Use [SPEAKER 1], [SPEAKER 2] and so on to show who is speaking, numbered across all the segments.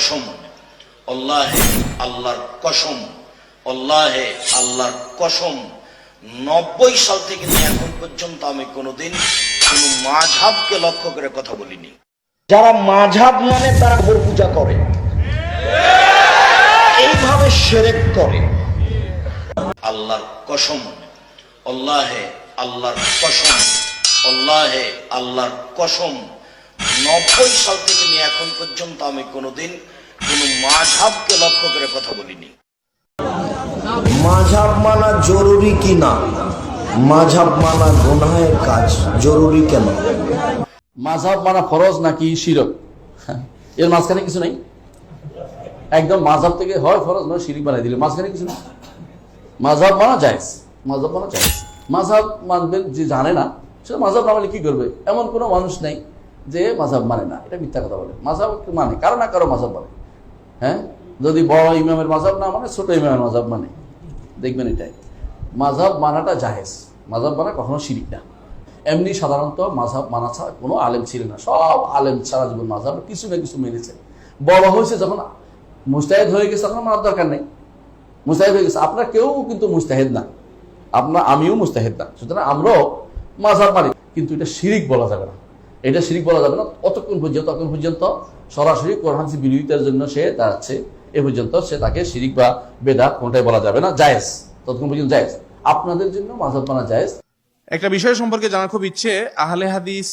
[SPEAKER 1] কসম। আল্লাহে আল্লাহর কসম। আল্লাহে আল্লাহর কসম। নব্বই সাল থেকে এখন পর্যন্ত আমি কোনোদিন কোনো মাঝাবকে লক্ষ্য করে কথা বলিনি। যারা মাঝাব মানে তারা কবর পূজা করে। এইভাবে সেরেক করে। আল্লাহর কসম। আল্লাহে আল্লাহর কসম। আল্লাহে আল্লাহর কসম। নব্বই সাল থেকে নিয়ে এখন পর্যন্ত আমি কোনোদিন কোনো মাঝাবকে লক্ষ্য করে কথা বলিনি।
[SPEAKER 2] মাঝাব মানা জরুরি কি না? মাঝাব মানা গুনাহের কাজ জরুরি কেন?
[SPEAKER 3] মাঝহাব মানা ফরজ নাকি শিরক? এর মাঝখানে কিছু নাই। একদম মাঝহাব থেকে হয় ফরজ নয় শিরিক বানাই দিলে। মাঝখানে কিছু নেই। মাঝাব মানা জায়েজ। মাঝহাব মানা জায়েজ। মাঝহাব মানবেন যে জানে না সে মাঝাব না মানে কি করবে? এমন কোনো মানুষ নেই। যে মাঝহাব মানে না, এটা মিথ্যা কথা বলে। মাঝহাব মানে? কারও না কারও মাঝহাব মানে হ্যাঁ? যদি বড় ইমামের মাঝহাব না মানে ছোট ইমামের মাঝহাব মানে। দেখবেন এটাই। মাঝহাব মানাটা জাহেজ। মাঝহাব মানা কখনো শিরিক না। এমনি সাধারণত মাঝহাব মানা ছাড়া কোনো আলেম ছিল না। সব আলেম সারা জীবন মাঝহাব কিছু না কিছু মেনেছে। বড় হয়েছে যখন মুস্তাহিদ হয়ে গেছে, তখন মানার দরকার নেই। মুস্তাহিদ হয়ে গেছে। আপনার কেউ কিন্তু মুস্তাহিদ না। আপনার আমিও মুস্তাহিদ না। সুতরাং আমরাও মাঝহাব মানি। কিন্তু এটা শিরিক বলা যাবে না। এটা শিরিক বলা যাবে না। অতক্ষণ পর্যন্ত ততক্ষণ পর্যন্ত সরাসরি কোরআন হাদিস বিরোধিতার জন্য সে দাঁড়াচ্ছে। এ পর্যন্ত সে তাকে শিরিক বা বেদাত কোনটাই বলা যাবে না। জায়েজ। ততক্ষণ পর্যন্ত জায়েজ। আপনাদের জন্য মাঝহাব মানা জায়েজ।
[SPEAKER 4] একটা বিষয় সম্পর্কে জানার খুব ইচ্ছে, আহলে হাদিস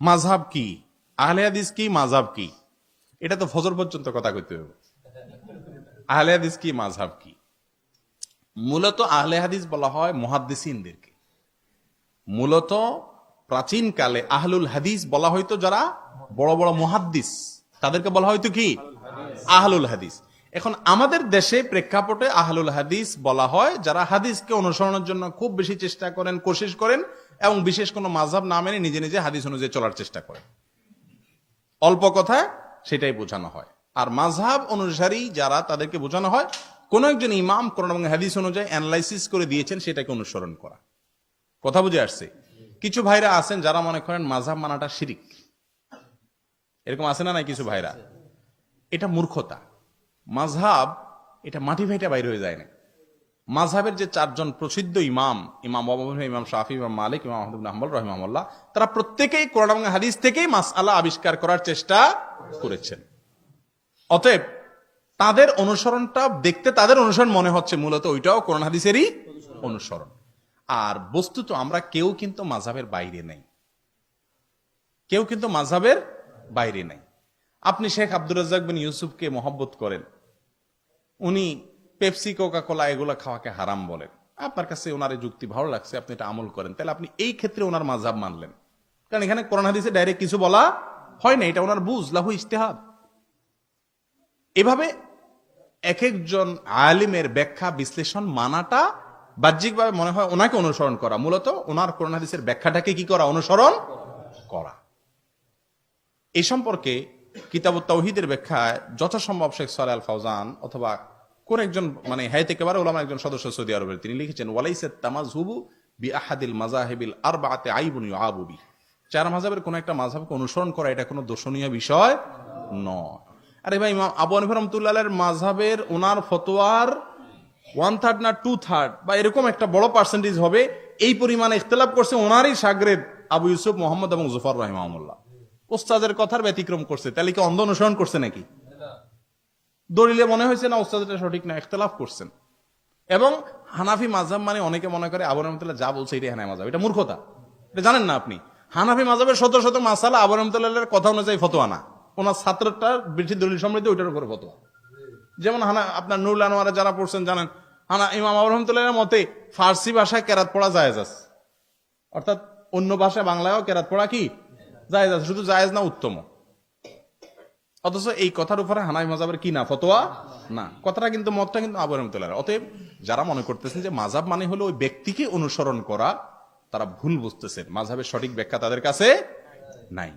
[SPEAKER 4] মাঝহাব কি? আহলে হাদিস কি মাঝহাব কি? এটা তো ফজর পর্যন্ত কথা কইতে হবে আহলে হাদিস কি মাঝহাব কি? মূলত আহলে হাদিস বলা হয় মুহাদ্দিসিনদেরকে। মূলত প্রাচীন কালে আহলুল হাদিস বলা হয়তো যারা? বড় বড় মুহাদ্দিস। তাদেরকে বলা হয়তো কি? আহলুল হাদিস। এখন আমাদের দেশে প্রেক্ষাপটে আহলুল হাদিস বলা হয় যারা হাদিসকে অনুসরণের জন্য খুব বেশি চেষ্টা করেন, কোশিশ করেন এবং বিশেষ কোনো মাঝহাব না মেনে নিজে নিজে হাদিস অনুযায়ী চলার চেষ্টা করেন। অল্প কথায় সেটাই বোঝানো হয়। আর মাঝহাব অনুসারী যারা, তাদেরকে বোঝানো হয়, কোন একজন ইমাম কোরআন এবং হাদিস অনুযায়ী অ্যানালাইসিস করে দিয়েছেন, সেটাকে অনুসরণ করা। কথা বুঝে আসছে? কিছু ভাইরা আছেন যারা মনে করেন মাঝহাব মানাটা শিরিক। এরকম আছে না নাই কিছু ভাইরা? এটা মূর্খতা। মাঝহাব এটা মাটি ভাইটা বাইরে হয়ে যায় না মাঝহাবের যে চারজন প্রসিদ্ধ ইমাম ইমাম ইমাম শাফি, ইমাম মালিক, ইমাম আহমদ বিন হাম্বল রহিমাহুল্লাহ, তারা প্রত্যেকেই কোরআন হাদিস থেকেই মাসআলা আবিষ্কার করার চেষ্টা করেছেন। অতএব তাদের অনুসরণটা, দেখতে তাদের অনুসরণ মনে হচ্ছে, মূলত ওইটাও কোরআন হাদিসেরই অনুসরণ। আর বস্তুত আমরা কেউ কিন্তু মাঝাবের বাইরে নেই। কেউ কিন্তু মাঝহাবের বাইরে নেই। আপনি শেখ আব্দুর রাজ্জাক বিন ইউসুফকে মহব্বত করেন। উনি পেপসি কোকা কোলা এগুলো খাওয়াকে হারাম বলেন। আপনার কাছে ওনার যুক্তি ভালো লাগছে, আপনি এটা আমল করেন। তাহলে আপনি এই ক্ষেত্রে ওনার মাঝহাব মানলেন। কারণ এখানে করোনা হাদিসে ডাইরেক্ট কিছু বলা হয় না, এটা ওনার বুঝ, লাহু ইস্তেহাদ এভাবে এক একজন আলিমের ব্যাখ্যা বিশ্লেষণ মানাটা বাহ্যিকভাবে মনে হয় ওনাকে অনুসরণ করা। মূলত ওনার কোরআন হাদিসের ব্যাখ্যাটাকে কি করা? অনুসরণ করা। এই সম্পর্কে কিতাব তৌহিদের ব্যাখ্যায় যথাসম্ভব শেখ সালে আল ফাউজান অথবা কোন একজন মানে হায়াত একেবারে ওলামা একজন সদস্য সৌদি আরবের, তিনি লিখেছেন ওয়ালাইসে তামাজহুবু বি আহাদিল মাজাহিবিল আর বাতে আইবুন আবুবি চার মাঝাবের কোন একটা মাঝহাবকে অনুসরণ করা এটা কোনো দর্শনীয় বিষয় নয়। আরে ভাই আবু হানিফা রহমতুল্লাহের মাঝহাবের ওনার ফতোয়ার ওয়ান থার্ড না টু থার্ড বা এরকম একটা বড় পার্সেন্টেজ হবে, এই পরিমাণে ইখতলাফ করছে ওনারই সাগরেদ আবু ইউসুফ মোহাম্মদ এবং জুফর রহিমাহুল্লাহ। ওস্তাদের কথার ব্যতিক্রম করছে, তাহলে কি অন্ধ অনুসরণ করছে নাকি? দলিলে মনে হয়েছে না ওস্তাদ এটা সঠিক না, ইখতলাফ করছেন। এবং হানাফি মাঝহাব মানে অনেকে মনে করে আবু রহমতুল্লাহ যা বলছে এটাই হানাফি মাঝহাব এটা মূর্খতা। এটা জানেন না আপনি? হানাফি মাঝহাবের শত শত মাসালা আবু রহমতুল্লাহের কথা অনুযায়ী ফতোয়া না। ওনার ছাত্রটা বেশি দলিল সমৃদ্ধ ওইটার উপরে ফতোয়া। যেমন হানা আপনার নুরুল আনোয়ারে যারা পড়ছেন জানেন হানা ইমাম আবু রহমতুল্লাহের মতে, ফার্সি ভাষায় কেরাত পড়া জায়েজ আছে। অর্থাৎ অন্য ভাষায় বাংলায়ও কেরাত পড়া কি? জায়েজ আছে, শুধু জায়েজ না উত্তম অথচ এই কথার উপরে হানাই মাজাবের কি না, ফতোয়া? না। কথাটা কিন্তু, মতটা কিন্তু আবু রহমতুল্লাহ অতএব যারা মনে করতেছেন যে মাজাব মানে হলো ওই ব্যক্তিকে অনুসরণ করা, তারা ভুল বুঝতেছেন। মাঝাবের সঠিক ব্যাখ্যা তাদের কাছে নাই।